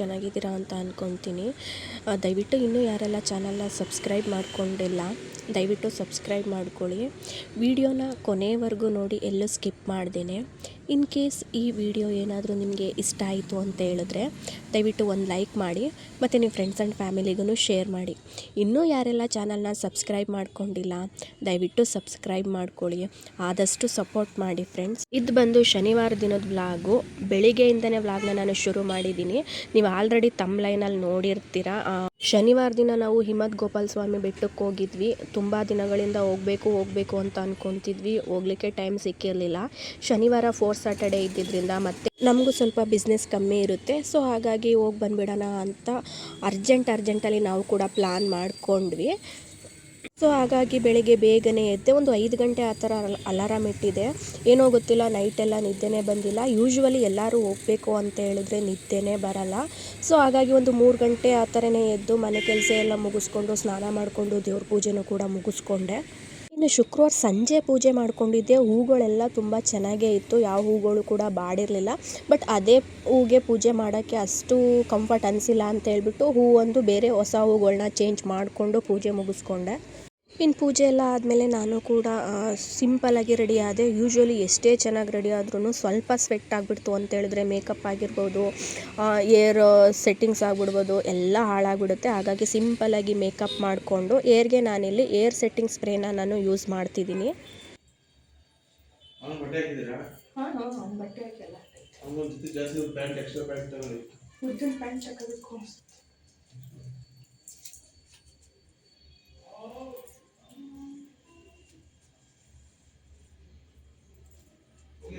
ಚೆನ್ನಾಗಿದ್ದೀರಾ ಅಂತ ಅಂದ್ಕೊತೀನಿ ದಯವಿಟ್ಟು ಇನ್ನೂ ಯಾರೆಲ್ಲ ಚಾನಲ್ನ ಸಬ್ಸ್ಕ್ರೈಬ್ ಮಾಡ್ಕೊಂಡಿಲ್ಲ, ದಯವಿಟ್ಟು ಸಬ್ಸ್ಕ್ರೈಬ್ ಮಾಡ್ಕೊಳ್ಳಿ. ವಿಡಿಯೋನ ಕೊನೆವರೆಗೂ ನೋಡಿ, ಎಲ್ಲೂ ಸ್ಕಿಪ್ ಮಾಡ್ದೇನೆ. ಇನ್ ಕೇಸ್ ಈ ವಿಡಿಯೋ ಏನಾದರೂ ನಿಮಗೆ ಇಷ್ಟ ಆಯಿತು ಅಂತ ಹೇಳಿದ್ರೆ ದಯವಿಟ್ಟು ಒಂದು ಲೈಕ್ ಮಾಡಿ ಮತ್ತು ನಿಮ್ಮ ಫ್ರೆಂಡ್ಸ್ ಆ್ಯಂಡ್ ಫ್ಯಾಮಿಲಿಗೂ ಶೇರ್ ಮಾಡಿ. ಇನ್ನೂ ಯಾರೆಲ್ಲ ಚಾನಲ್ನ ಸಬ್ಸ್ಕ್ರೈಬ್ ಮಾಡ್ಕೊಂಡಿಲ್ಲ, ದಯವಿಟ್ಟು ಸಬ್ಸ್ಕ್ರೈಬ್ ಮಾಡ್ಕೊಳ್ಳಿ. ಆದಷ್ಟು ಸಪೋರ್ಟ್ ಮಾಡಿ ಫ್ರೆಂಡ್ಸ್. ಇದು ಬಂದು ಶನಿವಾರ ದಿನದ ವ್ಲಾಗು. ಬೆಳಿಗ್ಗೆಯಿಂದನೇ ವ್ಲಾಗ್ನ ನಾನು ಶುರು ಮಾಡಿದ್ದೀನಿ. ನೀವು ಆಲ್ರೆಡಿ ತಮ್ಮ ಲೈನಲ್ಲಿ ನೋಡಿರ್ತೀರ. ಶನಿವಾರ ದಿನ ನಾವು ಹಿಮದ್ ಗೋಪಾಲ ಸ್ವಾಮಿ ಬೆಟ್ಟಕ್ಕೆ ಹೋಗಿದ್ವಿ. ತುಂಬ ದಿನಗಳಿಂದ ಹೋಗಬೇಕು ಹೋಗಬೇಕು ಅಂತ ಅಂದ್ಕೊತಿದ್ವಿ ಹೋಗ್ಲಿಕ್ಕೆ ಟೈಮ್ ಸಿಕ್ಕಿರಲಿಲ್ಲ. ಶನಿವಾರ ಫೋರ್ ಸ್ಯಾಟರ್ಡೇ ಇದ್ದಿದ್ದರಿಂದ ಮತ್ತೆ ನಮಗೂ ಸ್ವಲ್ಪ ಬಿಸ್ನೆಸ್ ಕಮ್ಮಿ ಇರುತ್ತೆ. ಸೊ ಹಾಗಾಗಿ ಹೋಗಿ ಬಂದುಬಿಡೋಣ ಅಂತ ಅರ್ಜೆಂಟ್ ಅರ್ಜೆಂಟಲ್ಲಿ ನಾವು ಕೂಡ ಪ್ಲ್ಯಾನ್ ಮಾಡ್ಕೊಂಡ್ವಿ. ಸೊ ಹಾಗಾಗಿ ಬೆಳಿಗ್ಗೆ ಬೇಗನೆ ಎದ್ದೆ, ಒಂದು ಐದು ಗಂಟೆ ಆ ಥರ ಅಲಾರಾಮ್ ಇಟ್ಟಿದೆ ಏನೋ ಗೊತ್ತಿಲ್ಲ, ನೈಟೆಲ್ಲ ನಿದ್ದೆನೇ ಬಂದಿಲ್ಲ. ಯೂಶ್ವಲಿ ಎಲ್ಲರೂ ಹೋಗಬೇಕು ಅಂತ ಹೇಳಿದ್ರೆ ನಿದ್ದೆನೇ ಬರಲ್ಲ. ಸೊ ಹಾಗಾಗಿ ಒಂದು ಮೂರು ಗಂಟೆ ಆ ಥರನೇ ಎದ್ದು ಮನೆ ಕೆಲಸ ಎಲ್ಲ ಮುಗಿಸ್ಕೊಂಡು, ಸ್ನಾನ ಮಾಡಿಕೊಂಡು ದೇವ್ರ ಪೂಜೆನೂ ಕೂಡ ಮುಗಿಸ್ಕೊಂಡೆ. ಇನ್ನು ಶುಕ್ರವಾರ ಸಂಜೆ ಪೂಜೆ ಮಾಡ್ಕೊಂಡಿದ್ದೆ. ಹೂಗಳೆಲ್ಲ ತುಂಬ ಚೆನ್ನಾಗೇ ಇತ್ತು. ಯಾವ ಹೂಗಳು ಕೂಡ ಬಾಡಿರಲಿಲ್ಲ. ಬಟ್ ಅದೇ ಹೂಗೆ ಪೂಜೆ ಮಾಡೋಕ್ಕೆ ಅಷ್ಟು ಕಂಫರ್ಟ್ ಅನಿಸಿಲ್ಲ ಅಂತ ಹೇಳ್ಬಿಟ್ಟು ಹೂವೊಂದು ಬೇರೆ ಹೊಸ ಹೂಗಳನ್ನ ಚೇಂಜ್ ಮಾಡಿಕೊಂಡು ಪೂಜೆ ಮುಗಿಸ್ಕೊಂಡೆ. ಇನ್ನು ಪೂಜೆ ಎಲ್ಲ ಆದಮೇಲೆ ನಾನು ಕೂಡ ಸಿಂಪಲ್ಲಾಗಿ ರೆಡಿ ಆದೆ. ಯೂಶ್ವಲಿ ಎಷ್ಟೇ ಚೆನ್ನಾಗಿ ರೆಡಿ ಆದ್ರೂ ಸ್ವಲ್ಪ ಸ್ವೆಟ್ ಆಗಿಬಿಡ್ತು ಅಂತ ಹೇಳಿದ್ರೆ ಮೇಕಪ್ ಆಗಿರ್ಬೋದು ಏರ್ ಸೆಟ್ಟಿಂಗ್ಸ್ ಆಗಿಬಿಡ್ಬೋದು ಎಲ್ಲ ಹಾಳಾಗಿಬಿಡುತ್ತೆ. ಹಾಗಾಗಿ ಸಿಂಪಲ್ಲಾಗಿ ಮೇಕಪ್ ಮಾಡಿಕೊಂಡು ಏರ್ಗೆ ನಾನಿಲ್ಲಿ ಏರ್ ಸೆಟ್ಟಿಂಗ್ ಸ್ಪ್ರೇನ ನಾನು ಯೂಸ್ ಮಾಡ್ತಿದ್ದೀನಿ. ಬಟ್ಟೆ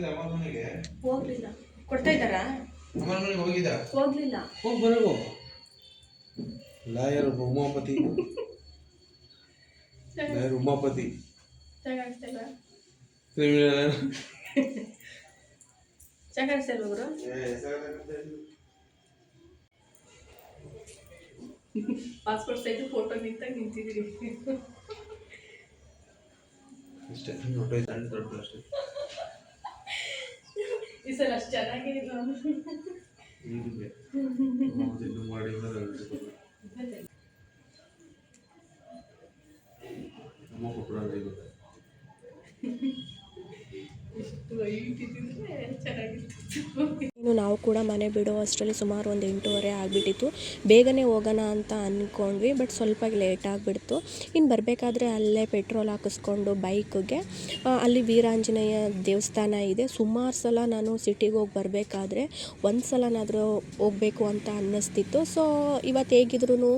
ಅಮ್ಮ ಮನೆಗೆ? ಹೋಗ್ಲಿಲ್ಲ. ಕೊಡ್ತಾ ಇದ್ದಾರಾ? ಅಮ್ಮನ ಮನೆಗೆ ಹೋಗಿದ ಹೋಗ್ಲಿಲ್ಲ. ಹೋಗಿ ಬರಗು lawyer Umapathi. Lawyer Umapathi. Criminal. Passport size photo ನಿಂತಾಗ ನಿಂತಿದ್ದೀರಿ. ಅಷ್ಟೇ ದೊಡ್ಡ ದೊಡ್ಡ ಅಷ್ಟೇ. ಈ ಸಲ ಅಷ್ಟು ಚೆನ್ನಾಗಿದೆ ಈಗಿದೆ ಇದು ಮಾಡಿ ಅಮ್ಮ ಕೊಪ್ಪಳ ಗೊತ್ತಾ ಇನ್ನು ನಾವು ಕೂಡ ಮನೆ ಬಿಡೋ ಅಷ್ಟರಲ್ಲಿ ಸುಮಾರು ಒಂದು ಎಂಟೂವರೆ ಆಗಿಬಿಟ್ಟಿತ್ತು. ಬೇಗನೆ ಹೋಗೋಣ ಅಂತ ಅಂದ್ಕೊಂಡ್ವಿ ಬಟ್ ಸ್ವಲ್ಪ ಲೇಟ್ ಆಗಿಬಿಡ್ತು. ಇನ್ನು ಬರಬೇಕಾದ್ರೆ ಅಲ್ಲೇ ಪೆಟ್ರೋಲ್ ಹಾಕಿಸ್ಕೊಂಡು ಬೈಕ್ಗೆ ಅಲ್ಲಿ ವೀರಾಂಜನೇಯ ದೇವಸ್ಥಾನ ಇದೆ. ಸುಮಾರು ಸಲ ನಾನು ಸಿಟಿಗೆ ಹೋಗಿ ಬರಬೇಕಾದ್ರೆ ಒಂದು ಸಲನಾದರೂ ಹೋಗಬೇಕು ಅಂತ ಅನ್ನಿಸ್ತಿತ್ತು. ಸೊ ಇವತ್ತು ಹೇಗಿದ್ರು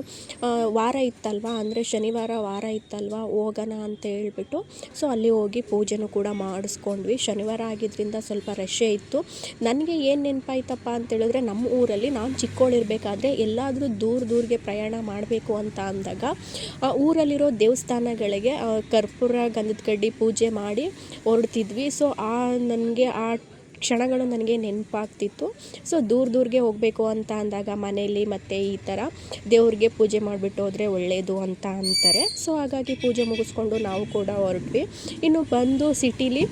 ವಾರ ಇತ್ತಲ್ವಾ? ಅಂದರೆ ಶನಿವಾರ ವಾರ ಇತ್ತಲ್ವಾ? ಹೋಗೋಣ ಅಂತ ಹೇಳ್ಬಿಟ್ಟು ಸೊ ಅಲ್ಲಿ ಹೋಗಿ ಪೂಜೆನೂ ಕೂಡ ಮಾಡಿಸ್ಕೊಂಡ್ವಿ. ಶನಿವಾರ ಆಗಿದ್ದರಿಂದ ಸ್ವಲ್ಪ ರಶ್ಶೇ ಇತ್ತು. ನನಗೆ ಏನು ನೆನಪಾಯ್ತಪ್ಪ ಅಂತ ಹೇಳಿದ್ರೆ ನಮ್ಮ ಊರಲ್ಲಿ ನಾವು ಚಿಕ್ಕವಳಿರ್ಬೇಕಾದ್ರೆ ಎಲ್ಲಾದರೂ ದೂರ ದೂರಿಗೆ ಪ್ರಯಾಣ ಮಾಡಬೇಕು ಅಂತ ಅಂದಾಗ, ಆ ಊರಲ್ಲಿರೋ ದೇವಸ್ಥಾನಗಳಿಗೆ ಕರ್ಪೂರ, ಗಂಧದ ಕಡ್ಡಿ ಪೂಜೆ ಮಾಡಿ ಹೊರಡ್ತಿದ್ವಿ. ಸೊ ಆ ನನಗೆ, ಆ ಕ್ಷಣಗಳು ನನಗೆ ನೆನಪಾಗ್ತಿತ್ತು. ಸೊ ದೂರ ದೂರಿಗೆ ಹೋಗಬೇಕು ಅಂತ ಅಂದಾಗ ಮನೆಯಲ್ಲಿ ಮತ್ತು ಈ ಥರ ದೇವ್ರಿಗೆ ಪೂಜೆ ಮಾಡಿಬಿಟ್ಟು ಹೋದರೆ ಒಳ್ಳೆಯದು ಅಂತ ಅಂತಾರೆ. ಸೊ ಹಾಗಾಗಿ ಪೂಜೆ ಮುಗಿಸ್ಕೊಂಡು ನಾವು ಕೂಡ ಹೊರಟ್ವಿ. ಇನ್ನು ಬಂದು ಸಿಟಿಲಿ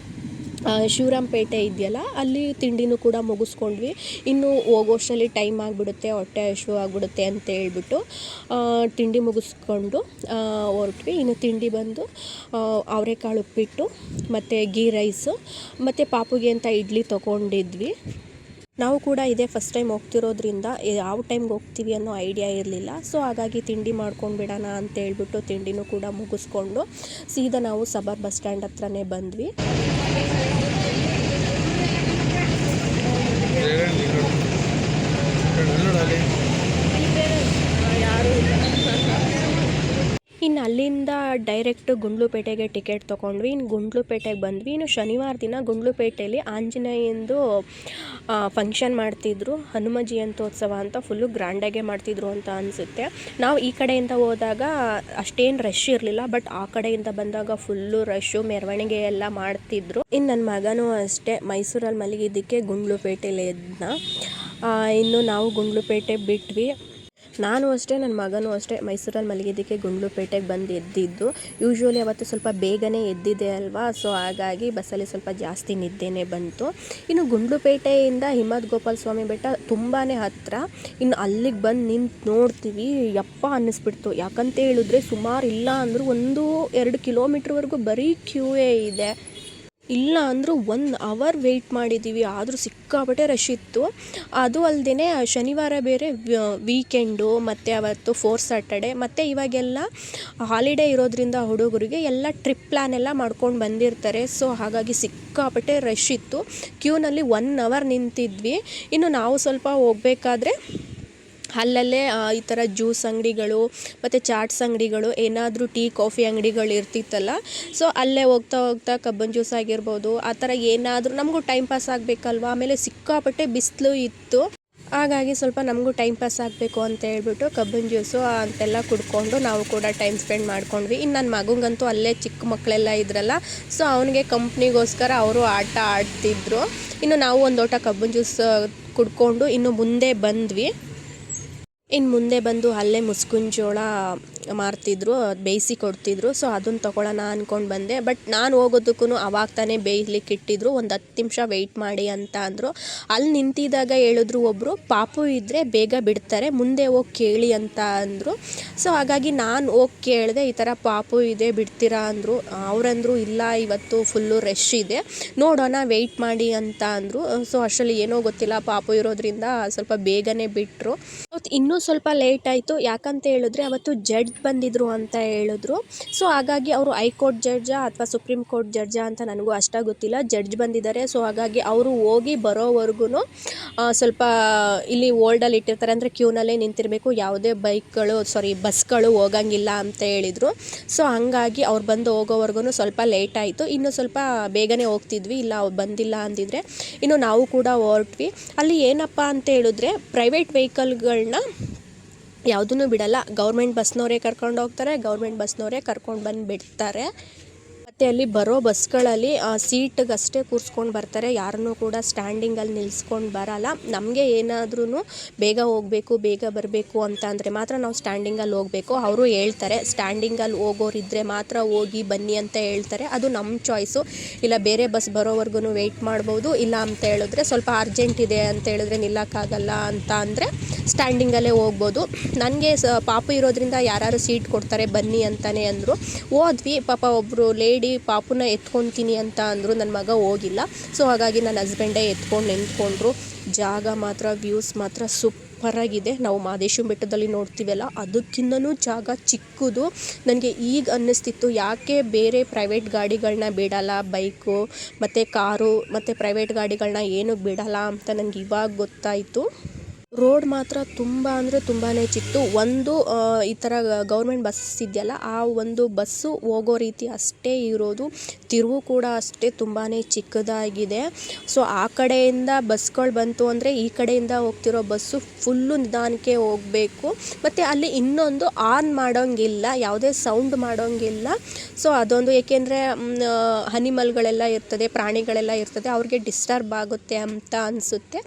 ಶಿವರಾಂಪೇಟೆ ಇದೆಯಲ್ಲ, ಅಲ್ಲಿ ತಿಂಡಿನೂ ಕೂಡ ಮುಗಿಸ್ಕೊಂಡ್ವಿ. ಇನ್ನು ಹೋಗೋಷ್ಟರಲ್ಲಿ ಟೈಮ್ ಆಗಿಬಿಡುತ್ತೆ, ಹೊಟ್ಟೆ ಹಶು ಆಗಿಬಿಡುತ್ತೆ ಅಂತ ಹೇಳ್ಬಿಟ್ಟು ತಿಂಡಿ ಮುಗಿಸ್ಕೊಂಡು ಹೊರಟ್ವಿ. ಇನ್ನು ತಿಂಡಿ ಬಂದು ಅವರೆಕಾಳು ಉಪ್ಪಿಟ್ಟು, ಮತ್ತು ಗೀ ರೈಸು ಮತ್ತು ಪಾಪುಗೆ ಅಂತ ಇಡ್ಲಿ ತೊಗೊಂಡಿದ್ವಿ. ನಾವು ಕೂಡ ಇದೇ ಫಸ್ಟ್ ಟೈಮ್ ಹೋಗ್ತಿರೋದ್ರಿಂದ ಯಾವ ಟೈಮ್ಗೆ ಹೋಗ್ತೀವಿ ಅನ್ನೋ ಐಡಿಯಾ ಇರಲಿಲ್ಲ. ಸೊ ಹಾಗಾಗಿ ತಿಂಡಿ ಮಾಡ್ಕೊಂಡು ಬಿಡೋಣ ಅಂತ ಹೇಳ್ಬಿಟ್ಟು ತಿಂಡಿನೂ ಕೂಡ ಮುಗಿಸ್ಕೊಂಡು, ಸೀದಾ ನಾವು ಸಬರ್ ಬಸ್ ಸ್ಟ್ಯಾಂಡ್ ಹತ್ರನೇ ಬಂದ್ವಿ. ಯಾರು ಇಲ್ಲ. ಇನ್ನು ಅಲ್ಲಿಂದ ಡೈರೆಕ್ಟ್ ಗುಂಡ್ಲುಪೇಟೆಗೆ ಟಿಕೆಟ್ ತೊಗೊಂಡ್ವಿ ಇನ್ನು ಗುಂಡ್ಲುಪೇಟೆಗೆ ಬಂದ್ವಿ. ಇನ್ನು ಶನಿವಾರ ದಿನ ಗುಂಡ್ಲುಪೇಟೆಯಲ್ಲಿ ಆಂಜನೇಯಂದು ಫಂಕ್ಷನ್ ಮಾಡ್ತಿದ್ರು. ಹನುಮ ಜಯಂತ್ಯೋತ್ಸವ ಅಂತ ಫುಲ್ಲು ಗ್ರ್ಯಾಂಡಾಗೆ ಮಾಡ್ತಿದ್ರು ಅಂತ ಅನಿಸುತ್ತೆ. ನಾವು ಈ ಕಡೆಯಿಂದ ಹೋದಾಗ ಅಷ್ಟೇನು ರಶ್ ಇರಲಿಲ್ಲ. ಬಟ್ ಆ ಕಡೆಯಿಂದ ಬಂದಾಗ ಫುಲ್ಲು ರಶ್ಶು ಮೆರವಣಿಗೆ ಎಲ್ಲ ಮಾಡ್ತಿದ್ರು. ಇನ್ನು ನನ್ನ ಮಗನೂ ಅಷ್ಟೇ ಮೈಸೂರಲ್ಲಿ ಮಲಗಿದ್ದಕ್ಕೆ ಗುಂಡ್ಲುಪೇಟೆಲಿ ಇದನ್ನ ಇನ್ನು ನಾವು ಗುಂಡ್ಲುಪೇಟೆ ಬಿಟ್ವಿ. ನಾನು ಅಷ್ಟೇ ನನ್ನ ಮಗನೂ ಅಷ್ಟೇ ಮೈಸೂರಲ್ಲಿ ಮಲಗಿದ್ದಕ್ಕೆ ಗುಂಡ್ಲುಪೇಟೆಗೆ ಬಂದು ಎದ್ದಿದ್ದು. ಯೂಶ್ವಲಿ ಅವತ್ತು ಸ್ವಲ್ಪ ಬೇಗನೆ ಎದ್ದಿದೆ ಅಲ್ವಾ? ಸೊ ಹಾಗಾಗಿ ಬಸ್ಸಲ್ಲಿ ಸ್ವಲ್ಪ ಜಾಸ್ತಿ ನಿದ್ದೆನೇ ಬಂತು. ಇನ್ನು ಗುಂಡ್ಲುಪೇಟೆಯಿಂದ ಹಿಮ್ಮತ್ ಗೋಪಾಲ ಸ್ವಾಮಿ ಬೆಟ್ಟ ತುಂಬಾ ಹತ್ತಿರ ಇನ್ನು ಅಲ್ಲಿಗೆ ಬಂದು ನಿಂತು ನೋಡ್ತೀವಿ. ಯಪ್ಪ ಅನ್ನಿಸ್ಬಿಡ್ತು. ಯಾಕಂತ ಹೇಳಿದ್ರೆ ಸುಮಾರು ಇಲ್ಲ ಅಂದರೂ ಒಂದು ಎರಡು ಕಿಲೋಮೀಟ್ರ್ವರೆಗೂ ಬರೀ ಕ್ಯೂವೇ ಇದೆ. ಇಲ್ಲ ಅಂದರೂ ಒನ್ ಅವರ್ ವೆಯ್ಟ್ ಮಾಡಿದ್ದೀವಿ ಆದರೂ ಸಿಕ್ಕಾಪಟ್ಟೆ ರಶ್ ಇತ್ತು. ಅದು ಅಲ್ಲದೇ ಶನಿವಾರ ಬೇರೆ ವೀಕೆಂಡು ಮತ್ತು ಅವತ್ತು ಫೋರ್ ಸ್ಯಾಟರ್ಡೆ ಮತ್ತು ಇವಾಗೆಲ್ಲ ಹಾಲಿಡೇ ಇರೋದ್ರಿಂದ ಹುಡುಗರಿಗೆ ಎಲ್ಲ ಟ್ರಿಪ್ ಪ್ಲ್ಯಾನ್ ಎಲ್ಲ ಮಾಡ್ಕೊಂಡು ಬಂದಿರ್ತಾರೆ. ಸೊ ಹಾಗಾಗಿ ಸಿಕ್ಕಾಪಟ್ಟೆ ರಶ್ ಇತ್ತು. ಕ್ಯೂನಲ್ಲಿ ಒನ್ ಅವರ್ ನಿಂತಿದ್ವಿ. ಇನ್ನು ನಾವು ಸ್ವಲ್ಪ ಹೋಗ್ಬೇಕಾದ್ರೆ ಅಲ್ಲಲ್ಲೇ ಈ ಥರ ಜ್ಯೂಸ್ ಅಂಗಡಿಗಳು ಮತ್ತು ಚಾಟ್ಸ್ ಅಂಗಡಿಗಳು, ಏನಾದರೂ ಟೀ, ಕಾಫಿ ಅಂಗಡಿಗಳು ಇರ್ತಿತ್ತಲ್ಲ, ಸೊ ಅಲ್ಲೇ ಹೋಗ್ತಾ ಹೋಗ್ತಾ ಕಬ್ಬನ್ ಜ್ಯೂಸ್ ಆಗಿರ್ಬೋದು, ಆ ಥರ ಏನಾದರೂ ನಮಗೂ ಟೈಮ್ ಪಾಸ್ ಆಗಬೇಕಲ್ವ? ಆಮೇಲೆ ಸಿಕ್ಕಾಪಟ್ಟೆ ಬಿಸಿಲು ಇತ್ತು. ಹಾಗಾಗಿ ಸ್ವಲ್ಪ ನಮಗೂ ಟೈಮ್ ಪಾಸ್ ಆಗಬೇಕು ಅಂತ ಹೇಳ್ಬಿಟ್ಟು ಕಬ್ಬನ್ ಜ್ಯೂಸು ಅಂತೆಲ್ಲ ಕುಡ್ಕೊಂಡು ನಾವು ಕೂಡ ಟೈಮ್ ಸ್ಪೆಂಡ್ ಮಾಡ್ಕೊಂಡ್ವಿ. ಇನ್ನು ನನ್ನ ಮಗುಗಂತೂ ಅಲ್ಲೇ ಚಿಕ್ಕ ಮಕ್ಕಳೆಲ್ಲ ಇದ್ರಲ್ಲ, ಸೊ ಅವನಿಗೆ ಕಂಪ್ನಿಗೋಸ್ಕರ ಅವರು ಆಟ ಆಡ್ತಿದ್ರು. ಇನ್ನು ನಾವು ಒಂದು ಓಟ ಕಬ್ಬನ್ ಜ್ಯೂಸ್ ಕುಡ್ಕೊಂಡು ಇನ್ನು ಮುಂದೆ ಬಂದ್ವಿ. ಇನ್ನು ಮುಂದೆ ಬಂದು ಅಲ್ಲೇ ಮುಸ್ಕಿನ ಜೋಳ ಮಾರ್ತಿದ್ರು ಬೇಯಿಸಿ ಕೊಡ್ತಿದ್ರು. ಸೊ ಅದನ್ನು ತೊಗೊಳ್ಳೋಣ ಅಂದ್ಕೊಂಡು ಬಂದೆ. ಬಟ್ ನಾನು ಹೋಗೋದಕ್ಕೂ ಅವಾಗ ತಾನೇ ಬೇಯ್ಲಿಕ್ಕೆ ಇಟ್ಟಿದ್ರು. ಒಂದು ಹತ್ತು ನಿಮಿಷ ವೆಯ್ಟ್ ಮಾಡಿ ಅಂತ ಅಂದರು. ಅಲ್ಲಿ ನಿಂತಿದ್ದಾಗ ಹೇಳಿದ್ರು ಒಬ್ಬರು ಪಾಪು ಇದ್ದರೆ ಬೇಗ ಬಿಡ್ತಾರೆ, ಮುಂದೆ ಹೋಗಿ ಕೇಳಿ ಅಂತ ಅಂದರು. ಸೊ ಹಾಗಾಗಿ ನಾನು ಹೋಗಿ ಕೇಳಿದೆ, ಈ ಥರ ಪಾಪು ಇದೆ, ಬಿಡ್ತೀರಾ? ಅಂದರು. ಅವರಂದರು, ಇಲ್ಲ, ಇವತ್ತು ಫುಲ್ಲು ರಶ್ ಇದೆ. ನೋಡೋಣ ವೆಯ್ಟ್ ಮಾಡಿ ಅಂತ ಅಂದರು. ಸೊ ಅಷ್ಟರಲ್ಲಿ ಏನೋ ಗೊತ್ತಿಲ್ಲ, ಪಾಪು ಇರೋದ್ರಿಂದ ಸ್ವಲ್ಪ ಬೇಗನೆ ಬಿಟ್ಟರು ಇನ್ನೂ ಸ್ವಲ್ಪ ಲೇಟ್ ಆಯಿತು. ಯಾಕಂತ ಹೇಳಿದ್ರೆ ಅವತ್ತು ಜಡ್ಜ್ ಬಂದಿದ್ರು ಅಂತ ಹೇಳಿದ್ರು. ಸೊ ಹಾಗಾಗಿ ಅವರು ಹೈಕೋರ್ಟ್ ಜಡ್ಜಾ ಅಥವಾ ಸುಪ್ರೀಂ ಕೋರ್ಟ್ ಜಡ್ಜಾ ಅಂತ ನನಗೂ ಅಷ್ಟಾಗಿ ಗೊತ್ತಿಲ್ಲ. ಜಡ್ಜ್ ಬಂದಿದ್ದಾರೆ. ಸೊ ಹಾಗಾಗಿ ಅವರು ಹೋಗಿ ಬರೋವರೆಗೂ ಸ್ವಲ್ಪ ಇಲ್ಲಿ ಓಲ್ಡಲ್ಲಿ ಇಟ್ಟಿರ್ತಾರೆ. ಅಂದರೆ ಕ್ಯೂನಲ್ಲೇ ನಿಂತಿರಬೇಕು. ಯಾವುದೇ ಬೈಕ್ಗಳು ಸಾರಿ ಬಸ್ಗಳು ಹೋಗಂಗಿಲ್ಲ ಅಂತ ಹೇಳಿದರು. ಸೊ ಹಂಗಾಗಿ ಅವ್ರು ಬಂದು ಹೋಗೋವರೆಗೂ ಸ್ವಲ್ಪ ಲೇಟ್ ಆಯಿತು. ಇನ್ನು ಸ್ವಲ್ಪ ಬೇಗನೆ ಹೋಗ್ತಿದ್ವಿ. ಇಲ್ಲ, ಅವ್ರು ಬಂದಿಲ್ಲ ಅಂದಿದ್ರೆ ಇನ್ನು ನಾವು ಕೂಡ ಹೊರಟ್ವಿ. ಅಲ್ಲಿ ಏನಪ್ಪ ಅಂತ ಹೇಳಿದ್ರೆ ಪ್ರೈವೇಟ್ ವೆಹಿಕಲ್ಗಳನ್ನ ಯಾವುದನ್ನು ಬಿಡಲ್ಲ. ಗೌರ್ಮೆಂಟ್ ಬಸ್ನವರೇ ಕರ್ಕೊಂಡು ಹೋಗ್ತಾರೆ ಗೌರ್ಮೆಂಟ್ ಬಸ್ನವರೇ ಕರ್ಕೊಂಡು ಬಂದು ಬಿಡ್ತಾರೆ ಮತ್ತು ಅಲ್ಲಿ ಬರೋ ಬಸ್ಗಳಲ್ಲಿ ಸೀಟ್ಗಷ್ಟೇ ಕೂರ್ಸ್ಕೊಂಡು ಬರ್ತಾರೆ. ಯಾರನ್ನೂ ಕೂಡ ಸ್ಟ್ಯಾಂಡಿಂಗಲ್ಲಿ ನಿಲ್ಸ್ಕೊಂಡು ಬರಲ್ಲ. ನಮಗೆ ಏನಾದ್ರೂ ಬೇಗ ಹೋಗಬೇಕು, ಬೇಗ ಬರಬೇಕು ಅಂತ ಅಂದರೆ ಮಾತ್ರ ನಾವು ಸ್ಟ್ಯಾಂಡಿಂಗಲ್ಲಿ ಹೋಗಬೇಕು. ಅವರು ಹೇಳ್ತಾರೆ, ಸ್ಟ್ಯಾಂಡಿಂಗಲ್ಲಿ ಹೋಗೋರಿದ್ದರೆ ಮಾತ್ರ ಹೋಗಿ ಬನ್ನಿ ಅಂತ ಹೇಳ್ತಾರೆ. ಅದು ನಮ್ಮ ಚಾಯ್ಸು. ಇಲ್ಲ, ಬೇರೆ ಬಸ್ ಬರೋವರೆಗೂ ವೆಯ್ಟ್ ಮಾಡ್ಬೋದು. ಇಲ್ಲ ಅಂತ ಹೇಳಿದ್ರೆ ಸ್ವಲ್ಪ ಅರ್ಜೆಂಟ್ ಇದೆ ಅಂತ ಹೇಳಿದ್ರೆ ನಿಲ್ಲಕ್ಕಾಗಲ್ಲ ಅಂತ ಅಂದರೆ ಸ್ಟ್ಯಾಂಡಿಂಗಲ್ಲೇ ಹೋಗ್ಬೋದು. ನನಗೆ ಸ ಪಾಪು ಇರೋದ್ರಿಂದ ಯಾರು ಸೀಟ್ ಕೊಡ್ತಾರೆ, ಬನ್ನಿ ಅಂತಲೇ ಅಂದರು. ಹೋದ್ವಿ. ಪಾಪ ಒಬ್ಬರು ಲೇಡಿ ಪಾಪುನ ಎತ್ಕೊತೀನಿ ಅಂತ ಅಂದರು ನನ್ನ ಮಗ ಹೋಗಿಲ್ಲ. ಸೊ ಹಾಗಾಗಿ ನನ್ನ ಹಸ್ಬೆಂಡೇ ಎತ್ಕೊಂಡು ನಿಂತ್ಕೊಂಡ್ರು. ಜಾಗ ಮಾತ್ರ ವ್ಯೂಸ್ ಮಾತ್ರ ಸೂಪರಾಗಿದೆ ನಾವು ಮಾದೇಶ್ವರ ಬೆಟ್ಟದಲ್ಲಿ ನೋಡ್ತೀವಲ್ಲ, ಅದಕ್ಕಿಂತನೂ ಜಾಗ ಚಿಕ್ಕದು. ನನಗೆ ಈಗ ಅನ್ನಿಸ್ತಿತ್ತು, ಯಾಕೆ ಬೇರೆ ಪ್ರೈವೇಟ್ ಗಾಡಿಗಳನ್ನ ಬಿಡಲ್ಲ, ಬೈಕು, ಮತ್ತು ಕಾರು, ಮತ್ತು ಪ್ರೈವೇಟ್ ಗಾಡಿಗಳನ್ನ ಏನಕ್ಕೆ ಬಿಡಲ್ಲ ಅಂತ ನನಗೆ ಇವಾಗ ಗೊತ್ತಾಯಿತು. ರೋಡ್ ಮಾತ್ರ ತುಂಬ ಅಂದರೆ ತುಂಬಾ ಚಿಕ್ಕದು ಒಂದು ಈ ಥರ ಗೌರ್ಮೆಂಟ್ ಬಸ್ ಇದೆಯಲ್ಲ, ಆ ಒಂದು ಬಸ್ಸು ಹೋಗೋ ರೀತಿ ಅಷ್ಟೇ ಇರೋದು. ತಿರುವು ಕೂಡ ಅಷ್ಟೇ ತುಂಬಾ ಚಿಕ್ಕದಾಗಿದೆ. ಸೊ ಆ ಕಡೆಯಿಂದ ಬಸ್ಗಳು ಬಂತು ಅಂದರೆ ಈ ಕಡೆಯಿಂದ ಹೋಗ್ತಿರೋ ಬಸ್ಸು ಫುಲ್ಲು ನಿಧಾನಕ್ಕೆ ಹೋಗಬೇಕು. ಮತ್ತು ಅಲ್ಲಿ ಇನ್ನೊಂದು ಆನ್ ಮಾಡೋಂಗಿಲ್ಲ, ಯಾವುದೇ ಸೌಂಡ್ ಮಾಡೋಂಗಿಲ್ಲ. ಸೊ ಅದೊಂದು ಏಕೆಂದರೆ ಹನಿಮಲ್ಗಳೆಲ್ಲ ಇರ್ತದೆ, ಪ್ರಾಣಿಗಳೆಲ್ಲ ಇರ್ತದೆ, ಅವ್ರಿಗೆ ಡಿಸ್ಟರ್ಬ್ ಆಗುತ್ತೆ ಅಂತ ಅನಿಸುತ್ತೆ.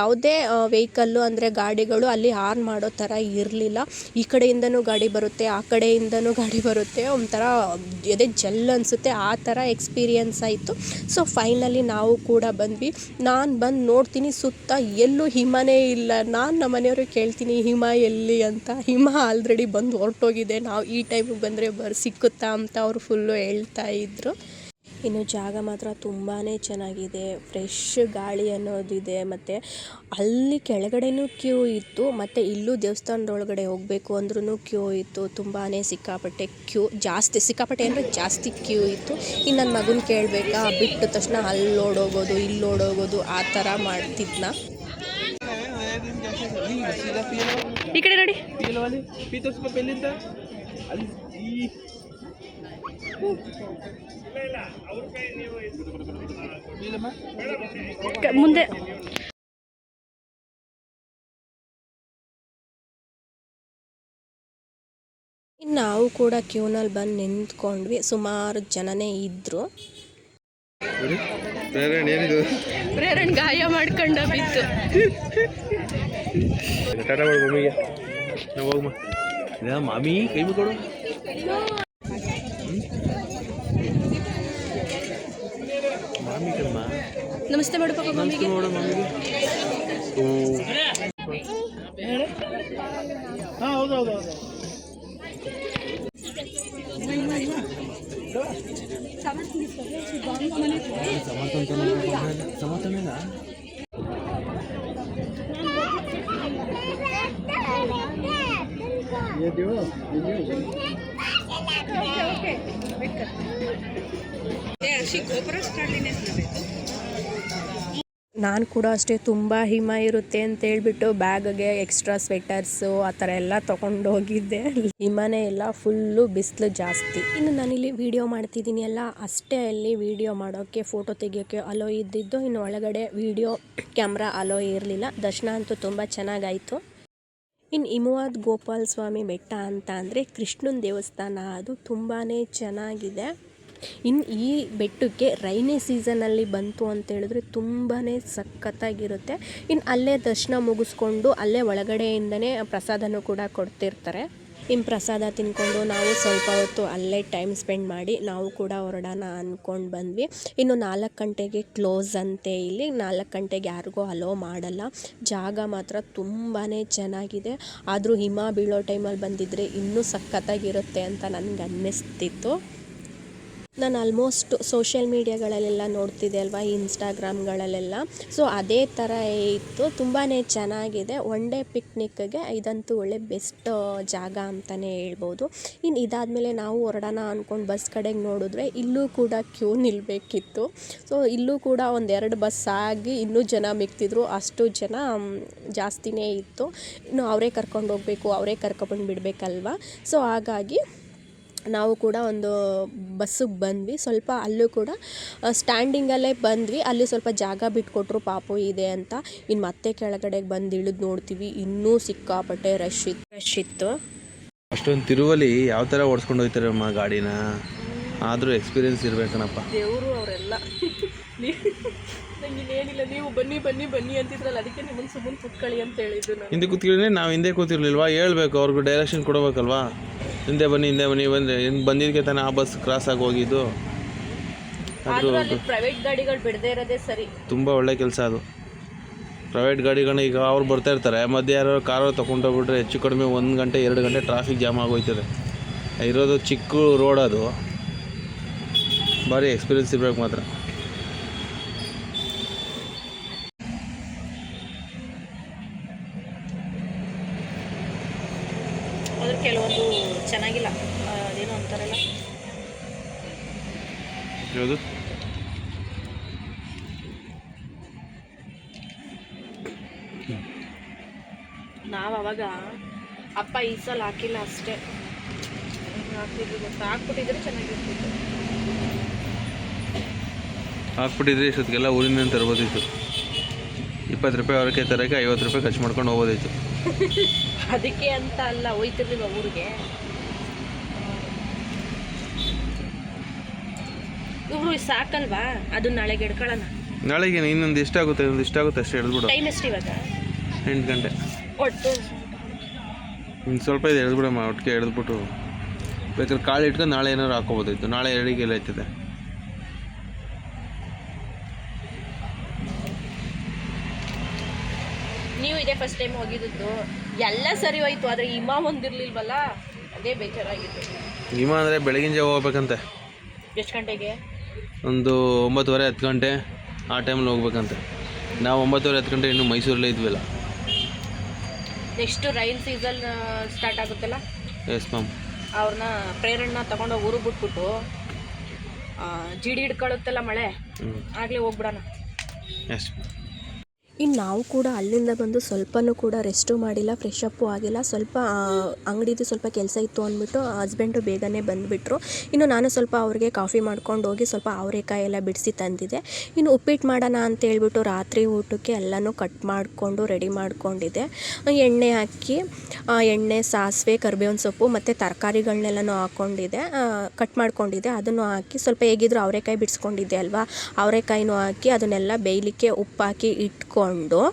ಯಾವುದೇ ವೆಹಿಕಲ್ಲು ಅಂದರೆ ಗಾಡಿಗಳು ಅಲ್ಲಿ ಹಾರ್ನ್ ಮಾಡೋ ಥರ ಇರಲಿಲ್ಲ. ಈ ಕಡೆಯಿಂದನೂ ಗಾಡಿ ಬರುತ್ತೆ, ಆ ಕಡೆಯಿಂದನೂ ಗಾಡಿ ಬರುತ್ತೆ ಒಂಥರ ಎದೆ ಜಲ್ ಅನಿಸುತ್ತೆ, ಆ ಥರ ಎಕ್ಸ್ಪೀರಿಯನ್ಸ್ ಆಯಿತು. ಸೊ ಫೈನಲಿ ನಾವು ಕೂಡ ಬಂದ್ವಿ. ನಾನು ಬಂದು ನೋಡ್ತೀನಿ ಸುತ್ತ ಎಲ್ಲೂ ಹಿಮನೇ ಇಲ್ಲ. ನಾನು ನಮ್ಮ ಮನೆಯವ್ರಿಗೆ ಕೇಳ್ತೀನಿ, ಹಿಮ ಎಲ್ಲಿ ಅಂತ? ಹಿಮ ಆಲ್ರೆಡಿ ಬಂದು ಹೊರಟೋಗಿದೆ. ನಾವು ಈ ಟೈಮಿಗೆ ಬಂದರೆ ಬರ್ ಸಿಕ್ಕುತ್ತಾ ಅಂತ ಅವರು ಫುಲ್ಲು ಹೇಳ್ತಾ ಇದ್ರು. ಇನ್ನು ಜಾಗ ಮಾತ್ರ ತುಂಬಾ ಚೆನ್ನಾಗಿದೆ. ಫ್ರೆಶ್ ಗಾಳಿ ಅನ್ನೋದಿದೆ. ಮತ್ತು ಅಲ್ಲಿ ಕೆಳಗಡೆನೂ ಕ್ಯೂ ಇತ್ತು. ಮತ್ತು ಇಲ್ಲೂ ದೇವಸ್ಥಾನದೊಳಗಡೆ ಹೋಗಬೇಕು ಅಂದ್ರೂ ಕ್ಯೂ ಇತ್ತು. ತುಂಬಾ ಸಿಕ್ಕಾಪಟ್ಟೆ ಕ್ಯೂ ಜಾಸ್ತಿ ಸಿಕ್ಕಾಪಟ್ಟೆ ಅಂದರೆ ಜಾಸ್ತಿ ಕ್ಯೂ ಇತ್ತು. ಇನ್ನು ನನ್ನ ಮಗನ ಕೇಳಬೇಕಾ? ಬಿಟ್ಟ ತಕ್ಷಣ ಅಲ್ಲಿ ಓಡೋಗೋದು ಇಲ್ಲಿ ಓಡೋಗೋದು ಆ ಥರ ಮಾಡ್ತಿದ್ನ. ಈ ಕಡೆ ನೋಡಿ. ಮುಂದೆ ಇನ್ನು ನಾವು ಕೂಡ ಕ್ಯೂನಲ್ಲಿ ಬಂದು ನಿಂತ್ಕೊಂಡ್ವಿ. ಸುಮಾರು ಜನನೇ ಇದ್ರು. ಪ್ರೇರಣೆ ಗಾಯ ಮಾಡ್ಕೊಂಡ ಬಿತ್ತು ಹೋಗಮ್ಮ ಕೈ ಮಾಮಿ ಕಮ್ಮ ನಮಸ್ತೆ ಮಾಡು ಪಾಪ ನಮಸ್ತೆ ನೋಡು ಮಾಮಿಗೆ ಓ. ಹಾಂ ಹೌದು ಹೌದು ಹೌದು. ಸಮರ್ಥನೆನಾ ನಾನು ಕೂಡ ಅಷ್ಟೇ ತುಂಬ ಹಿಮ ಇರುತ್ತೆ ಅಂತ ಹೇಳ್ಬಿಟ್ಟು ಬ್ಯಾಗ್ಗೆ ಎಕ್ಸ್ಟ್ರಾ ಸ್ವೆಟರ್ಸು ಆ ಥರ ಎಲ್ಲ ತೊಗೊಂಡು ಹೋಗಿದ್ದೆ. ಹಿಮನೇ ಎಲ್ಲ ಫುಲ್ಲು ಬಿಸಿಲು ಜಾಸ್ತಿ. ಇನ್ನು ನಾನಿಲ್ಲಿ ವಿಡಿಯೋ ಮಾಡ್ತಿದ್ದೀನಿ ಅಲ್ಲ, ಅಷ್ಟೇ ಅಲ್ಲಿ ವಿಡಿಯೋ ಮಾಡೋಕ್ಕೆ ಫೋಟೋ ತೆಗಿಯೋಕ್ಕೆ ಅಲೋ ಇದ್ದಿದ್ದು. ಇನ್ನು ಒಳಗಡೆ ವಿಡಿಯೋ ಕ್ಯಾಮ್ರಾ ಅಲೋ ಇರಲಿಲ್ಲ. ದರ್ಶನ ಅಂತೂ ತುಂಬ ಚೆನ್ನಾಗಾಯಿತು. ಇನ್ನು ಇಮುವಾದ್ ಗೋಪಾಲ ಸ್ವಾಮಿ ಬೆಟ್ಟ ಅಂತ ಅಂದರೆ ಕೃಷ್ಣನ ದೇವಸ್ಥಾನ. ಅದು ತುಂಬಾ ಚೆನ್ನಾಗಿದೆ. ಇನ್ನು ಈ ಬೆಟ್ಟಕ್ಕೆ ರೈನಿ ಸೀಸನಲ್ಲಿ ಬಂತು ಅಂತ ಹೇಳಿದ್ರೆ ತುಂಬಾ ಸಖತ್ತಾಗಿರುತ್ತೆ. ಇನ್ನು ಅಲ್ಲೇ ದರ್ಶನ ಮುಗಿಸ್ಕೊಂಡು ಅಲ್ಲೇ ಒಳಗಡೆಯಿಂದನೇ ಪ್ರಸಾದನೂ ಕೂಡ ಕೊಡ್ತಿರ್ತಾರೆ. ಇನ್ನು ಪ್ರಸಾದ ತಿನ್ಕೊಂಡು ನಾವು ಸ್ವಲ್ಪ ಹೊತ್ತು ಅಲ್ಲೇ ಟೈಮ್ ಸ್ಪೆಂಡ್ ಮಾಡಿ ನಾವು ಕೂಡ ಹೊರಡೋಣ ಅಂದ್ಕೊಂಡು ಬಂದ್ವಿ. ಇನ್ನು ನಾಲ್ಕು ಗಂಟೆಗೆ ಕ್ಲೋಸ್ ಅಂತೆ ಇಲ್ಲಿ. ನಾಲ್ಕು ಗಂಟೆಗೆ ಯಾರಿಗೂ ಅಲೋ ಮಾಡಲ್ಲ. ಜಾಗ ಮಾತ್ರ ತುಂಬಾ ಚೆನ್ನಾಗಿದೆ. ಆದರೂ ಹಿಮ ಬೀಳೋ ಟೈಮಲ್ಲಿ ಬಂದಿದ್ದರೆ ಇನ್ನೂ ಸಖತ್ತಾಗಿರುತ್ತೆ ಅಂತ ನನಗೆ ಅನ್ನಿಸ್ತಿತ್ತು. ನಾನು ಆಲ್ಮೋಸ್ಟ್ ಸೋಷಿಯಲ್ ಮೀಡಿಯಾಗಳಲ್ಲೆಲ್ಲ ನೋಡ್ತಿದ್ದೆ ಅಲ್ವಾ ಇನ್ಸ್ಟಾಗ್ರಾಮ್ಗಳಲ್ಲೆಲ್ಲ ಸೊ ಅದೇ ಥರ ಇತ್ತು. ತುಂಬಾ ಚೆನ್ನಾಗಿದೆ. ಒನ್ ಡೇ ಪಿಕ್ನಿಕ್ಗೆ ಇದಂತೂ ಒಳ್ಳೆ ಬೆಸ್ಟ್ ಜಾಗ ಅಂತಲೇ ಹೇಳ್ಬೋದು. ಇನ್ನು ಇದಾದಮೇಲೆ ನಾವು ಹೊರಡೋಣ ಅಂದ್ಕೊಂಡು ಬಸ್ ಕಡೆಗೆ ನೋಡಿದ್ರೆ ಇಲ್ಲೂ ಕೂಡ ಕ್ಯೂ ನಿಲ್ಲಬೇಕಿತ್ತು ಸೊ ಇಲ್ಲೂ ಕೂಡ ಒಂದೆರಡು ಬಸ್ ಆಗಿ ಇನ್ನೂ ಜನ ಮಿಕ್ತಿದ್ರು. ಅಷ್ಟು ಜನ ಜಾಸ್ತಿನೇ ಇತ್ತು. ಇನ್ನು ಅವರೇ ಕರ್ಕೊಂಡು ಹೋಗಬೇಕು, ಅವರೇ ಕರ್ಕೊಬಂದು ಬಿಡಬೇಕಲ್ವ ಸೊ ಹಾಗಾಗಿ ನಾವು ಕೂಡ ಒಂದು ಬಸ್ಸಿಗೆ ಬಂದ್ವಿ. ಸ್ವಲ್ಪ ಅಲ್ಲೂ ಕೂಡ ಸ್ಟ್ಯಾಂಡಿಂಗಲ್ಲೇ ಬಂದ್ವಿ. ಅಲ್ಲಿ ಸ್ವಲ್ಪ ಜಾಗ ಬಿಟ್ಕೊಟ್ರು. ಪಾಪು ಇದೆ ಅಂತ. ಇನ್ನು ಮತ್ತೆ ಕೆಳಗಡೆಗೆ ಬಂದು ಇಳಿದು ನೋಡ್ತೀವಿ. ಇನ್ನೂ ಸಿಕ್ಕಾಪಟ್ಟೆ ರಶ್ ಇತ್ತು. ರಶ್ ಇತ್ತು. ಅಷ್ಟೊಂದು ತಿರುವಲ್ಲಿ ಯಾವ ಥರ ಓಡಿಸ್ಕೊಂಡು ಹೋಗ್ತಾರೆ ಅಮ್ಮ ಗಾಡಿನ? ಆದರೂ ಎಕ್ಸ್ಪೀರಿಯನ್ಸ್ ಇರಬೇಕನಪ್ಪ ದೇವರು ಅವರೆಲ್ಲ. ನಂಗೆ ಏನಿಲ್ಲ ನೀವು ಬನ್ನಿ ಬನ್ನಿ ಬನ್ನಿ ಅಂತಿದ್ರಲ್ಲ. ಅದಕ್ಕೆ ನಿಮ್ಮನ್ನು ಸುಮ್ಮನೆ ಕುತ್ಕೊಳ್ಳಿ ಅಂತ ಹೇಳಿದ್ರು ನಾನು. ಹಿಂದೆ ಕೂತ್ಕೊಂಡ್ರೆ ನಾವು ಹಿಂದೆ ಕೂತಿರ್ಲಿಲ್ವಾ? ಹೇಳ್ಬೇಕು. ಅವ್ರಿಗೂ ಡೈರೆಕ್ಷನ್ ಕೊಡಬೇಕಲ್ವಾ? ಹಿಂದೆ ಬನ್ನಿ ಹಿಂದೆ ಬನ್ನಿ ಬಂದರೆ ಹಿಂಗೆ ಬಂದಿದ್ದಕ್ಕೆ ತಾನೇ ಆ ಬಸ್ ಕ್ರಾಸ್ ಆಗಿ ಹೋಗಿದ್ದು. ಅದು ಪ್ರೈವೇಟ್ ಗಾಡಿಗಳು ಬಿಡದೇ ಇರೋದೇ ಸರಿ. ತುಂಬ ಒಳ್ಳೆ ಕೆಲಸ ಅದು. ಪ್ರೈವೇಟ್ ಗಾಡಿಗಳನ್ನ ಈಗ ಅವ್ರು ಬರ್ತಾ ಇರ್ತಾರೆ. ಮಧ್ಯೆ ಯಾರು ಕಾರು ತೊಗೊಂಡೋಗ್ಬಿಟ್ರೆ ಹೆಚ್ಚು ಕಡಿಮೆ ಒಂದು ಗಂಟೆ ಎರಡು ಗಂಟೆ ಟ್ರಾಫಿಕ್ ಜಾಮ್ ಆಗೋಯ್ತದೆ. ಇರೋದು ಚಿಕ್ಕ ರೋಡ್ ಅದು. ಭಾರಿ ಎಕ್ಸ್ಪೀರಿಯನ್ಸ್ ಇರಬೇಕು ಮಾತ್ರ ಆದ್ರೆ ಕೆಲವೊಂದು ಚೆನ್ನಾಗಿಲ್ಲ ಅದೇನೋ ಅಂತಾರಲ್ಲ ಯಾವುದು ನಾವು ಅವಾಗ ಅಪ್ಪ ಈ ಸಲ ಹಾಕಿಲ್ಲ ಅಷ್ಟೇ. ಗೊತ್ತಾ ಹಾಕ್ಬಿಟ್ಟಿದ್ರೆ ಚೆನ್ನಾಗಿರ್ತಿತ್ತು. ಹಾಕ್ಬಿಟ್ಟಿದ್ರೆ ಇಷ್ಟೊತ್ತಿಗೆಲ್ಲ ಊರಿಂದ ತರ್ಬೋದಿತ್ತು ಇಪ್ಪತ್ತು ರೂಪಾಯಿ ಅವರಕ್ಕೆ ತರಕ್ಕೆ ಐವತ್ತು ರೂಪಾಯಿ ಖರ್ಚು ಮಾಡ್ಕೊಂಡು ಹೋಗೋದಿತ್ತು ಅದಕ್ಕೆ ಅಂತ ಅಲ್ಲ ಹೋಯ್ತಿರ್ಲಿಲ್ಲ ಊರಿಗೆ? ಇವರು ಸಾಕಲ್ವಾ? ಅದು ನಾಳೆಗೆ ಇಡ್ಕೊಳ್ಳೋಣ ನಾಳೆಗೆ ಇನ್ನೊಂದು ಎಷ್ಟಾಗುತ್ತೆ ಇನ್ನೊಂದು ಇಷ್ಟಾಗುತ್ತೆ ಅಷ್ಟೇ ಹೇಳ್ಬಿಡು. ಟೈಮ್ ಎಷ್ಟು ಇವಾಗ ಎಂಟು ಗಂಟೆ. ಒಟ್ಟು? ಇನ್ನು ಸ್ವಲ್ಪ ಇದು ಎಳ್ದ್ಬಿಡಮ್ಮ ಒಟ್ಟಿಗೆ ಎಳ್ದ್ಬಿಟ್ಟು ಬೇಕಾದ್ರೆ ಕಾಳು ಇಟ್ಕೊಂಡು ನಾಳೆ ಏನಾದ್ರು ಹಾಕೋಬೋದಾಯ್ತು ನಾಳೆ ಎರಡಿಗೆ ಎಲ್ಲ ಆಯ್ತದೆ. ನೀವು ಇದೇ ಫಸ್ಟ್ ಟೈಮ್ ಹೋಗಿದ್ದು. ಎಲ್ಲ ಸರಿ ಹೋಯ್ತು ಆದರೆ ಹಿಮ ಒಂದಿರ್ಲಿಲ್ವಲ್ಲ? ಅದೇ ಬೇಜಾರಾಗಿತ್ತು ಹಿಮ ಅಂದರೆ ಬೆಳಗಿನ ಜಾವ ಹೋಗ್ಬೇಕಂತೆ. ಎಷ್ಟು ಗಂಟೆಗೆ? ಒಂದು ಒಂಬತ್ತುವರೆ ಹತ್ತು ಗಂಟೆ ಆ ಟೈಮಲ್ಲಿ ಹೋಗ್ಬೇಕಂತೆ. ನಾವು ಒಂಬತ್ತುವರೆ ಹತ್ತು ಗಂಟೆ ಇನ್ನೂ ಮೈಸೂರಲ್ಲೇ ಇದ್ವಿಲ್ಲ. ನೆಕ್ಸ್ಟು ರೈನ್ ಸೀಸನ್ ಸ್ಟಾರ್ಟ್ ಆಗುತ್ತಲ್ಲ? ಎಸ್ ಮ್ಯಾಮ್ ಅವ್ರನ್ನ ಪ್ರೇರಣ್ಣ ತಗೊಂಡೋಗಿ ಊರು ಬಿಟ್ಬಿಟ್ಟು ಜಿಡಿ ಹಿಡ್ಕೊಳ್ಳುತ್ತಲ್ಲ ಮಳೆ? ಆಗಲೇ ಹೋಗ್ಬಿಡೋಣ. ಎಸ್ ಇನ್ನು ನಾವು ಕೂಡ ಅಲ್ಲಿಂದ ಬಂದು ಸ್ವಲ್ಪನೂ ಕೂಡ ರೆಸ್ಟು ಮಾಡಿಲ್ಲ ಫ್ರೆಶ್ ಅಪ್ಪು ಆಗಿಲ್ಲ. ಸ್ವಲ್ಪ ಅಂಗಡಿದು ಸ್ವಲ್ಪ ಕೆಲಸ ಇತ್ತು ಅಂದ್ಬಿಟ್ಟು ಹಸ್ಬೆಂಡು ಬೇಗನೆ ಬಂದುಬಿಟ್ರು. ಇನ್ನು ನಾನು ಸ್ವಲ್ಪ ಅವ್ರಿಗೆ ಕಾಫಿ ಮಾಡ್ಕೊಂಡು ಹೋಗಿ ಸ್ವಲ್ಪ ಅವರೆಕಾಯಿ ಎಲ್ಲ ಬಿಡಿಸಿ ತಂದಿದೆ ಇನ್ನು ಉಪ್ಪಿಟ್ಟು ಮಾಡೋಣ ಅಂತ ಹೇಳ್ಬಿಟ್ಟು ರಾತ್ರಿ ಊಟಕ್ಕೆ ಎಲ್ಲನೂ ಕಟ್ ಮಾಡಿಕೊಂಡು ರೆಡಿ ಮಾಡಿಕೊಂಡಿದ್ದೆ. ಎಣ್ಣೆ ಹಾಕಿ ಎಣ್ಣೆ, ಸಾಸಿವೆ, ಕರ್ಬೇವಿನ ಸೊಪ್ಪು ಮತ್ತು ತರಕಾರಿಗಳನ್ನೆಲ್ಲನೂ ಹಾಕ್ಕೊಂಡಿದ್ದೆ ಕಟ್ ಮಾಡ್ಕೊಂಡಿದ್ದೆ. ಅದನ್ನು ಹಾಕಿ ಸ್ವಲ್ಪ ಹೇಗಿದ್ರು ಅವರೆಕಾಯಿ ಬಿಡಿಸ್ಕೊಂಡಿದ್ದೆ ಅಲ್ವಾ? ಅವರೆಕಾಯಿನೂ ಹಾಕಿ ಅದನ್ನೆಲ್ಲ ಬೇಯಲಿಕ್ಕೆ ಉಪ್ಪು ಹಾಕಿ ಇಟ್ಕೊಂಡು 很多，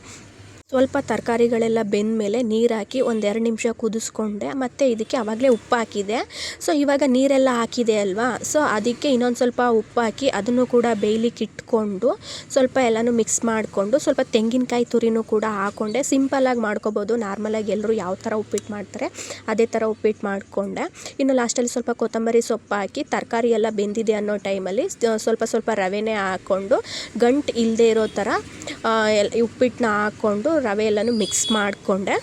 ಸ್ವಲ್ಪ ತರಕಾರಿಗಳೆಲ್ಲ ಬೆಂದ ಮೇಲೆ ನೀರು ಹಾಕಿ ಒಂದೆರಡು ನಿಮಿಷ ಕುದಿಸ್ಕೊಂಡೆ, ಮತ್ತು ಇದಕ್ಕೆ ಆವಾಗಲೇ ಉಪ್ಪು ಹಾಕಿದೆ. ಸೊ, ಇವಾಗ ನೀರೆಲ್ಲ ಹಾಕಿದೆ ಅಲ್ವಾ? ಸೊ, ಅದಕ್ಕೆ ಇನ್ನೊಂದು ಸ್ವಲ್ಪ ಉಪ್ಪು ಹಾಕಿ ಅದನ್ನು ಕೂಡ ಬೇಯ್ಲಿಕ್ಕೆ ಇಟ್ಕೊಂಡು, ಸ್ವಲ್ಪ ಎಲ್ಲನೂ ಮಿಕ್ಸ್ ಮಾಡಿಕೊಂಡು, ಸ್ವಲ್ಪ ತೆಂಗಿನಕಾಯಿ ತುರಿನೂ ಕೂಡ ಹಾಕೊಂಡೆ. ಸಿಂಪಲ್ಲಾಗಿ ಮಾಡ್ಕೊಬೋದು. ನಾರ್ಮಲಾಗಿ ಎಲ್ಲರೂ ಯಾವ ಥರ ಉಪ್ಪಿಟ್ಟು ಮಾಡ್ತಾರೆ, ಅದೇ ಥರ ಉಪ್ಪಿಟ್ಟು ಮಾಡಿಕೊಂಡೆ. ಇನ್ನು ಲಾಸ್ಟಲ್ಲಿ ಸ್ವಲ್ಪ ಕೊತ್ತಂಬರಿ ಸೊಪ್ಪು ಹಾಕಿ, ತರಕಾರಿ ಎಲ್ಲ ಬೆಂದಿದೆ ಅನ್ನೋ ಟೈಮಲ್ಲಿ ಸ್ವಲ್ಪ ಸ್ವಲ್ಪ ರವೆನೇ ಹಾಕ್ಕೊಂಡು ಗಂಟು ಇಲ್ಲದೆ ಇರೋ ಥರ ಉಪ್ಪಿಟ್ಟನ್ನ ಹಾಕ್ಕೊಂಡು ರವೆ ಎಲ್ಲನೂ ಮಿಕ್ಸ್ ಮಾಡಿಕೊಂಡೆ.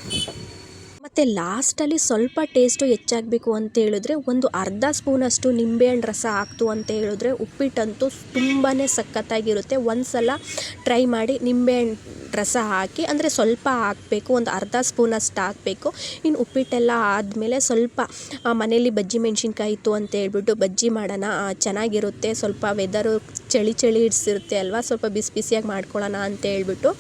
ಮತ್ತು ಲಾಸ್ಟಲ್ಲಿ ಸ್ವಲ್ಪ ಟೇಸ್ಟು ಹೆಚ್ಚಾಗಬೇಕು ಅಂತ ಹೇಳಿದ್ರೆ ಒಂದು ಅರ್ಧ ಸ್ಪೂನಷ್ಟು ನಿಂಬೆಹಣ್ಣು ರಸ ಹಾಕ್ತು ಅಂತ ಹೇಳಿದ್ರೆ ಉಪ್ಪಿಟ್ಟಂತೂ ತುಂಬಾ ಸಖತ್ತಾಗಿರುತ್ತೆ. ಒಂದು ಸಲ ಟ್ರೈ ಮಾಡಿ ನಿಂಬೆಹಣ್ಣು ರಸ ಹಾಕಿ, ಅಂದರೆ ಸ್ವಲ್ಪ ಹಾಕಬೇಕು, ಒಂದು ಅರ್ಧ ಸ್ಪೂನಷ್ಟು ಹಾಕಬೇಕು. ಇನ್ನು ಉಪ್ಪಿಟ್ಟೆಲ್ಲ ಆದಮೇಲೆ ಸ್ವಲ್ಪ ಮನೆಯಲ್ಲಿ ಬಜ್ಜಿ ಮೆಣಸಿನ್ಕಾಯಿ ಇತ್ತು ಅಂತ ಹೇಳ್ಬಿಟ್ಟು ಬಜ್ಜಿ ಮಾಡೋಣ ಚೆನ್ನಾಗಿರುತ್ತೆ. ಸ್ವಲ್ಪ ವೆದರು ಚಳಿ ಚಳಿ ಹಿಡ್ಸಿರುತ್ತೆ ಅಲ್ವಾ, ಸ್ವಲ್ಪ ಬಿಸಿ ಬಿಸಿಯಾಗಿ ಮಾಡ್ಕೊಳ್ಳೋಣ ಅಂತ ಹೇಳ್ಬಿಟ್ಟು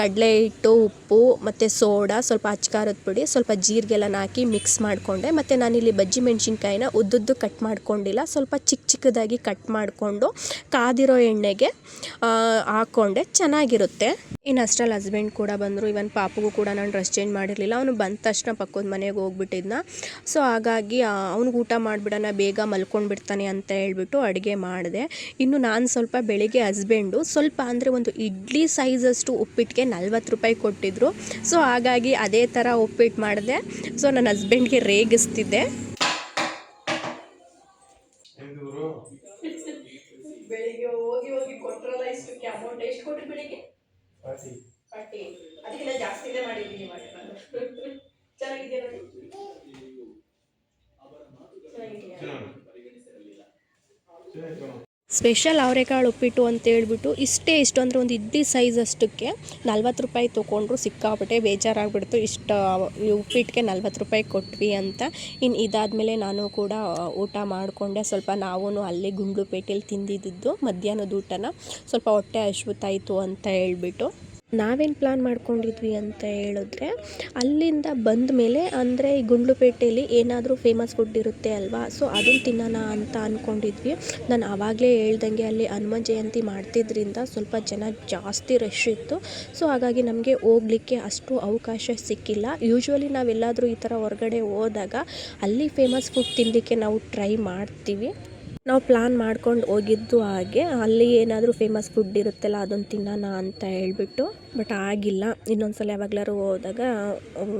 ಕಡಲೆ ಹಿಟ್ಟು, ಉಪ್ಪು, ಮತ್ತು ಸೋಡಾ, ಸ್ವಲ್ಪ ಅಚ್ಕಾರದ ಪುಡಿ ಸ್ವಲ್ಪ ಜೀರಿಗೆಲ್ಲನ ಹಾಕಿ ಮಿಕ್ಸ್ ಮಾಡಿಕೊಂಡೆ. ಮತ್ತು ನಾನಿಲ್ಲಿ ಬಜ್ಜಿ ಮೆಣಸಿನ್ಕಾಯಿನ ಉದ್ದುದ್ದು ಕಟ್ ಮಾಡ್ಕೊಂಡಿಲ್ಲ. ಸ್ವಲ್ಪ ಚಿಕ್ಕ ಚಿಕ್ಕದಾಗಿ ಕಟ್ ಮಾಡಿಕೊಂಡು ಕಾದಿರೋ ಎಣ್ಣೆಗೆ ಹಾಕ್ಕೊಂಡೆ ಚೆನ್ನಾಗಿರುತ್ತೆ. ಇನ್ನು ಅಷ್ಟರಲ್ಲಿ ಹಸ್ಬೆಂಡ್ ಕೂಡ ಬಂದರು. ಇವನ್ ಪಾಪಗೂ ಕೂಡ ನಾನು ಡ್ರೆಸ್ ಚೇಂಜ್ ಮಾಡಿರಲಿಲ್ಲ. ಅವನು ಬಂದ ತಕ್ಷಣ ಪಕ್ಕದ ಮನೆಗೆ ಹೋಗ್ಬಿಟ್ಟಿದ್ನ. ಸೊ ಹಾಗಾಗಿ ಅವ್ನಿಗೆ ಊಟ ಮಾಡಿಬಿಡೋಣ, ಬೇಗ ಮಲ್ಕೊಂಡ್ಬಿಡ್ತಾನೆ ಅಂತ ಹೇಳ್ಬಿಟ್ಟು ಅಡುಗೆ ಮಾಡಿದೆ. ಇನ್ನು ನಾನು ಸ್ವಲ್ಪ ಬೆಳಿಗ್ಗೆ ಹಸ್ಬೆಂಡು ಸ್ವಲ್ಪ ಅಂದರೆ ಒಂದು ಇಡ್ಲಿ ಸೈಜಷ್ಟು ಉಪ್ಪಿಟ್ಟಿಗೆ ನಲ್ವತ್ತು ರೂಪಾಯಿ ಕೊಟ್ಟಿದ್ರು. ಸೊ ಹಾಗಾಗಿ ಅದೇ ಥರ ಉಪ್ಪಿಟ್ಟು ಮಾಡಿದೆ. ಸೊ ನನ್ನ ಹಸ್ಬೆಂಡ್ಗೆ ರೇಗಿಸ್ತಿದ್ದೆ. ಬೆಳಿಗ್ಗೆ ಹೋಗಿ ಹೋಗಿ ಕೊಟ್ರಲ್ಲ ಇಷ್ಟಕ್ಕೆ ಅಮೌಂಟ್ ಎಷ್ಟು ಕೊಟ್ಟರು ಬೆಳಿಗ್ಗೆ? ಫಾರ್ಟಿ. ಅದಕ್ಕಿಂತ ಜಾಸ್ತಿನೇ ಮಾಡಿದ್ದೀನಿ ಇವಾಗ ನಾನು. ಚೆನ್ನಾಗಿದೆಯಾ ನೋಡಿ? ಚೆನ್ನಾಗಿದೆಯಾ? ಸ್ಪೆಷಲ್ ಅವರೆಕಾಳು ಉಪ್ಪಿಟ್ಟು ಅಂತ ಹೇಳ್ಬಿಟ್ಟು ಇಷ್ಟೇ ಇಷ್ಟು ಅಂದರೆ ಒಂದು ಇಡ್ಲಿ ಸೈಜ್ ಅಷ್ಟಕ್ಕೆ ನಲ್ವತ್ತು ರೂಪಾಯಿ ತೊಗೊಂಡ್ರು ಸಿಕ್ಕಾಪಟ್ಟೆ ಬೇಜಾರಾಗ್ಬಿಡ್ತು. ಇಷ್ಟು ಉಪ್ಪಿಟ್ಟಿಗೆ ನಲ್ವತ್ತು ರೂಪಾಯಿ ಕೊಟ್ವಿ ಅಂತ. ಇನ್ನು ಇದಾದಮೇಲೆ ನಾನು ಕೂಡ ಊಟ ಮಾಡಿಕೊಂಡೆ. ಸ್ವಲ್ಪ ನಾವೂ ಅಲ್ಲಿ ಗುಂಡ್ಲುಪೇಟೆಯಲ್ಲಿ ತಿಂದಿದ್ದು ಮಧ್ಯಾಹ್ನದ ಊಟನ. ಸ್ವಲ್ಪ ಹೊಟ್ಟೆ ಹಶ್ವುತ್ತಾಯಿತು ಅಂತ ಹೇಳ್ಬಿಟ್ಟು. ನಾವೇನು ಪ್ಲ್ಯಾನ್ ಮಾಡ್ಕೊಂಡಿದ್ವಿ ಅಂತ ಹೇಳಿದ್ರೆ, ಅಲ್ಲಿಂದ ಬಂದ ಮೇಲೆ ಅಂದರೆ ಈ ಗುಂಡ್ಲುಪೇಟೆಯಲ್ಲಿ ಏನಾದರೂ ಫೇಮಸ್ ಫುಡ್ ಇರುತ್ತೆ ಅಲ್ವಾ? ಸೊ ಅದನ್ನು ತಿನ್ನೋಣ ಅಂತ ಅಂದ್ಕೊಂಡಿದ್ವಿ ನಾನು ಆವಾಗಲೇ ಹೇಳ್ದಂಗೆ ಅಲ್ಲಿ ಹನುಮ ಜಯಂತಿ ಮಾಡ್ತಿದ್ರಿಂದ ಸ್ವಲ್ಪ ಜನ ಜಾಸ್ತಿ ರಶ್ ಇತ್ತು. ಸೊ ಹಾಗಾಗಿ ನಮಗೆ ಹೋಗ್ಲಿಕ್ಕೆ ಅಷ್ಟು ಅವಕಾಶ ಸಿಕ್ಕಿಲ್ಲ. ಯೂಶ್ವಲಿ ನಾವೆಲ್ಲಾದರೂ ಈ ಥರ ಹೊರಗಡೆ ಹೋದಾಗ ಅಲ್ಲಿ ಫೇಮಸ್ ಫುಡ್ ತಿನ್ನಲಿಕ್ಕೆ ನಾವು ಟ್ರೈ ಮಾಡ್ತೀವಿ. ನಾವು ಪ್ಲಾನ್ ಮಾಡ್ಕೊಂಡು ಹೋಗಿದ್ದು ಹಾಗೆ, ಅಲ್ಲಿ ಏನಾದರೂ ಫೇಮಸ್ ಫುಡ್ ಇರುತ್ತಲ್ಲ ಅದನ್ನು ತಿನ್ನೋಣ ಅಂತ ಹೇಳ್ಬಿಟ್ಟು ಬಟ್ ಆಗಿಲ್ಲ. ಇನ್ನೊಂದು ಸಲ ಯಾವಾಗ್ಲಾರು ಹೋದಾಗ,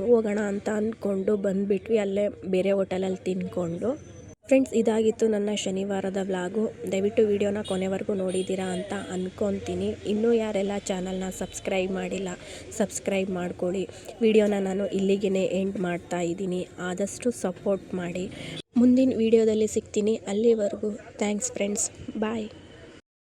ಹೋಗೋಣ ಅಂತ ಅಂದ್ಕೊಂಡು ಬಂದುಬಿಟ್ವಿ. ಅಲ್ಲೇ ಬೇರೆ ಹೋಟೆಲಲ್ಲಿ ತಿಂದ್ಕೊಂಡು ಫ್ರೆಂಡ್ಸ್, ಇದಾಗಿತ್ತು ನನ್ನ ಶನಿವಾರದ ವ್ಲಾಗು. ದಯವಿಟ್ಟು ವಿಡಿಯೋನ ಕೊನೆವರೆಗೂ ನೋಡಿದ್ದೀರಾ ಅಂತ ಅಂದ್ಕೊತೀನಿ ಇನ್ನೂ ಯಾರೆಲ್ಲ ಚಾನಲ್ನ ಸಬ್ಸ್ಕ್ರೈಬ್ ಮಾಡಿಲ್ಲ, ಸಬ್ಸ್ಕ್ರೈಬ್ ಮಾಡ್ಕೊಳ್ಳಿ. ವಿಡಿಯೋನ ನಾನು ಇಲ್ಲಿಗೇ ಎಂಡ್ ಮಾಡ್ತಾ ಇದ್ದೀನಿ. ಆದಷ್ಟು ಸಪೋರ್ಟ್ ಮಾಡಿ. ಮುಂದಿನ ವಿಡಿಯೋದಲ್ಲಿ ಸಿಗ್ತೀನಿ. ಅಲ್ಲಿವರೆಗೂ ಥ್ಯಾಂಕ್ಸ್ ಫ್ರೆಂಡ್ಸ್. ಬಾಯ್.